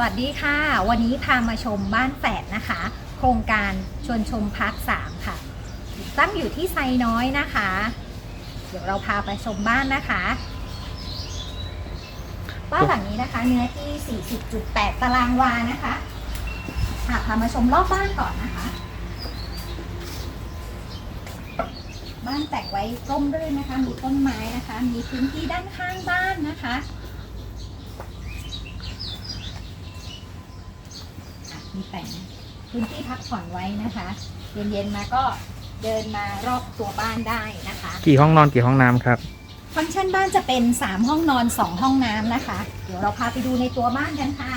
วัสดีค่ะ วันนี้พามาชมบ้านแฝดนะคะ โครงการชวนชมพักสามค่ะ ตั้งอยู่ที่ไซน้อยนะคะ เดี๋ยวเราพาไปชมบ้านนะคะบ้านหลังนี้นะคะ เนื้อที่ 40.8 ตารางวานะคะค่ะพามาชมรอบบ้านก่อนนะคะ บ้านแต่งไว้ร่มรื่นนะคะมีต้นไม้นะคะ มีพื้นที่ด้านข้างบ้านนะคะ มีแต่งพื้นที่พักผ่อนไว้นะคะ เย็นๆมาก็เดินมารอบตัวบ้านได้นะคะ กี่ห้องนอนกี่ห้องน้ำครับ ฟังก์ชันบ้านจะเป็น 3 ห้องนอน 2 ห้องน้ำนะคะ เดี๋ยวเราพาไปดูในตัวบ้านกันค่ะ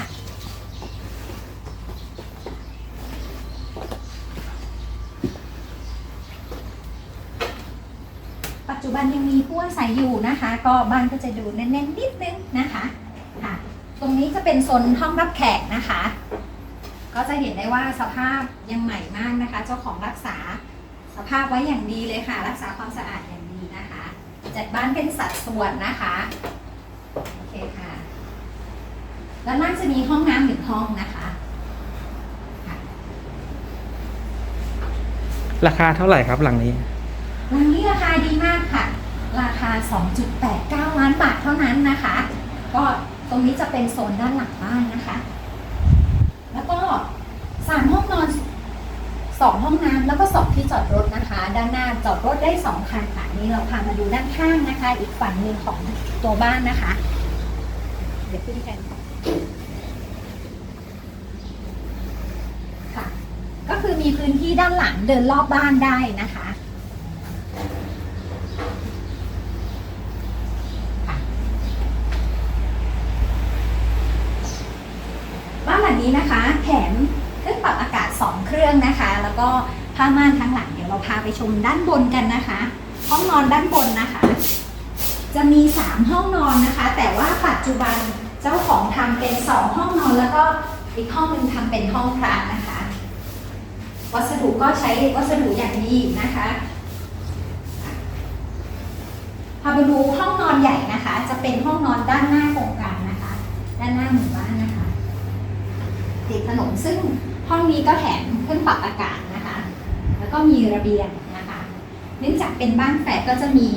ปัจจุบันยังมีผู้อาศัยอยู่นะคะ ก็บ้านก็จะดูแน่นๆนิดนึงนะคะค่ะ ตรงนี้จะเป็นโซนห้องรับแขกนะคะ ก็จะเห็นได้ว่าสภาพยังใหม่มากนะคะ เจ้าของรักษาสภาพไว้อย่างดีเลยค่ะ รักษาความสะอาดอย่างดีนะคะ จัดบ้านเป็นสัดส่วนนะคะโอเคค่ะด้านล่างจะมีห้องน้ำหนึ่งห้องนะคะค่ะราคาเท่าไหร่ครับหลังนี้ หลังนี้ราคาดีมากค่ะ ราคา 2.89 ล้านบาทเท่านั้นนะคะ ก็ตรงนี้จะเป็นโซนด้านหลังบ้านนะคะ 2 ห้องน้ำแล้วก็ 2 ที่จอดรถนะคะ ด้านหน้าจอดรถได้ 2 คันค่ะนี้เราพามาดูด้านข้างนะคะ อีกฝั่งหนึ่งของตัวบ้านนะคะ เดี๋ยวขึ้นกันค่ะ ก็คือมีพื้นที่ด้านหลังเดินรอบบ้านได้นะคะบ้านหลังนี้นะคะแถม เครื่องปรับอากาศ 2 เครื่องนะคะ แล้วก็ผ้าม่านทั้งหลังเดี๋ยวเราพาไปชมด้านบนกันนะคะ ห้องนอนด้านบนนะคะ จะมี 3 ห้องนอนนะคะ แต่ว่าปัจจุบันเจ้าของทำเป็น 2 ห้องนอนแล้วก็อีกห้องหนึงทำเป็นห้องพระนะคะ วัสดุก็ใช้วัสดุอย่างดีนะคะพาไปดูห้องนอนใหญ่นะคะ จะเป็นห้องนอนด้านหน้าโครงการนะคะ ด้านหน้าหมู่บ้านนะ ติดถนนซึ่งห้องนี้ก็แถมเครื่องปรับอากาศนะคะ แล้วก็มีระเบียงนะคะ เนื่องจากเป็นบ้านแฝดก็จะมี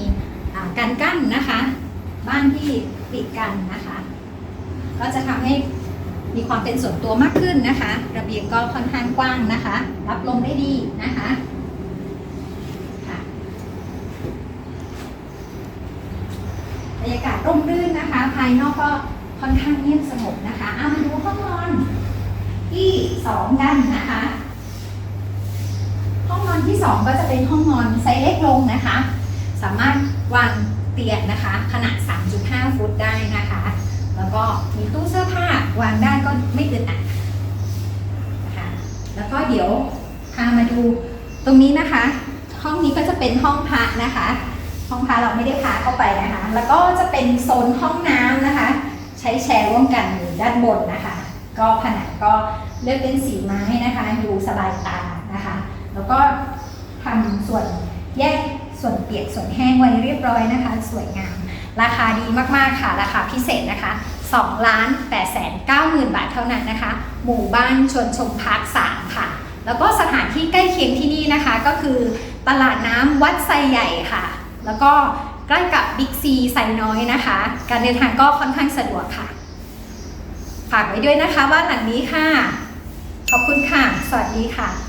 การกั้นนะคะ บ้านที่ติดกันนะคะ ก็จะทำให้มีความเป็นส่วนตัวมากขึ้นนะคะ ระเบียงก็ค่อนข้างกว้างนะคะ รับลมได้ดีนะคะค่ะบรรยากาศร่มรื่นนะคะ ภายนอกก็ค่อนข้างเงียบสงบนะคะ เอามาดูห้องนอน ที่สองกันนะคะ ห้องนอนที่สองก็จะเป็นห้องนอนไซส์เล็กลงนะคะ สามารถวางเตียงนะคะ ขนาด 3.5 ฟุตได้นะคะ แล้วก็มีตู้เสื้อผ้าวางได้ก็ไม่อึดอัดนะคะแล้วก็เดี๋ยวพามาดูตรงนี้นะคะ ห้องนี้ก็จะเป็นห้องพักนะคะ ห้องพาเราไม่ได้พาเข้าไปนะคะ แล้วก็จะเป็นโซนห้องน้ำนะคะ ใช้แชร์ร่วมกันอยู่ด้านบนนะคะ ก็ผนังก็เลือกเป็นสีไม้นะคะดูสบายตานะคะ แล้วก็ทำส่วนแยกส่วนเปียกส่วนแห้งไว้เรียบร้อยนะคะ สวยงาม ราคาดีมากๆค่ะ ราคาพิเศษนะคะ2ล้าน8แสน9หมื่นบาทเท่านั้นนะคะ หมู่บ้านชวนชมพัก3ค่ะ แล้วก็สถานที่ใกล้เคียงที่นี่นะคะ ก็คือตลาดน้ำวัดไซใหญ่ค่ะ แล้วก็ใกล้กับบิ๊กซีไซน้อยนะคะ การเดินทางก็ค่อนข้างสะดวกค่ะ ฝากไว้ด้วยนะคะบ้านหลังนี้ค่ะ ขอบคุณค่ะ สวัสดีค่ะ